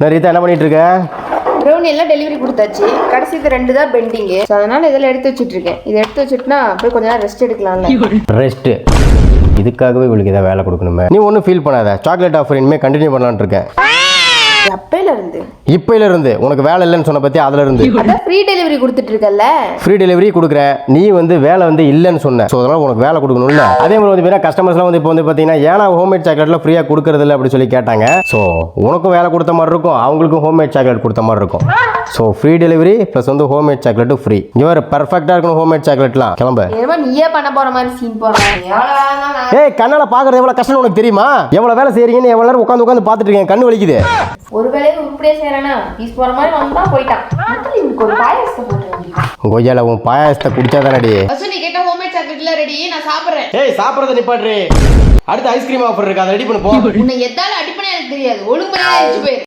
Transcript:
நான் ரீதா என்ன பண்ணிட்டு இருக்க ப்ரௌனி எல்லாம் டெலிவரி கொடுத்தாச்சு. கடைசி இது ரெண்டு தான் பெண்டிங்கு ஸோ அதனால இதெல்லாம் எடுத்து வச்சுட்டு இருக்கேன் இதை எடுத்து வச்சுட்டுனா போய் கொஞ்ச நேரம் ரெஸ்ட் எடுக்கலாம்ல. ரெஸ்ட்டு இதுக்காகவே இவளுக்கு இதை வேலை கொடுக்கணுமே. நீ ஒன்றும் ஃபீல் பண்ணாத. சாக்லேட் ஆஃபர் இனிமேல் கண்டினியூ பண்ணலான்னு இருக்கேன் அப்பையில இருந்து இப்பையில இருந்து உனக்கு வேலை இல்லைன்னு சொன்ன பற்றி அதுல இருந்து அதான் ஃப்ரீ டெலிவரி கொடுத்துட்டு இருக்கல்ல ஃப்ரீ டெலிவரி கொடுக்குறேன் நீ வந்து வேலை வந்து இல்லைன்னு சொன்ன. ஸோ அதனால உனக்கு வேலை கொடுக்கணும்ல. அதே மாதிரி வந்து பார்த்தீங்கன்னா கஸ்டமர்ஸ்லாம் வந்து இப்போ வந்து பார்த்தீங்கன்னா ஏன்னா ஹோம்மேட் சாக்லேட்லாம் ஃப்ரீயாக கொடுக்கறது இல்லை அப்படி சொல்லி கேட்டாங்க. ஸோ உனக்கும் வேலை கொடுத்த மாதிரி இருக்கும் அவங்களுக்கும் ஹோம்மேட் சாக்லேட் கொடுத்த மாதிரி இருக்கும். ஸோ ஃப்ரீ டெலிவரி ப்ளஸ் வந்து ஹோம்மேட் சாக்லேட்டும் ஃப்ரீ இங்கே வேறு பர்ஃபெக்டாக இருக்கணும் ஹோம்மேட் சாக்லேட்லாம் கிளம்ப. நீயே பண்ண போற மாதிரி சீன் நான் ஏய் கண்ணால் பார்க்கறது எவ்வளோ கஷ்டம் உனக்கு தெரியுமா? எவ்வளோ வேலை செய்றீங்கன்னு எவ்வளோ நேரம் உட்காந்து உட்காந்து பார்த்துட்டு இருக்கேன் கண்ணு வலிக்குது. ஒரு செய்யறேன்னா பீஸ் போற மாதிரி வந்தா போயிட்டான். இவனுக்கு ஒரு பாயசத்தை போட்டு கொய்யால உன் பாயாசத்தை குடிச்சா தானடி ஃபர்ஸ்ட் நீ கேட்ட ஹோம்மேட் சாக்லேட்ல ரெடி நான் சாப்பிடுறேன். ஏய் சாப்பிட்றத நிப்பாட்ரு அடுத்து ஐஸ்கிரீம் ஆஃபர் இருக்கு அதை ரெடி பண்ணு போ. உன்னை எதால அடிப்பனே எனக்கு தெரியாது. ஒழுங்கு போயிரு.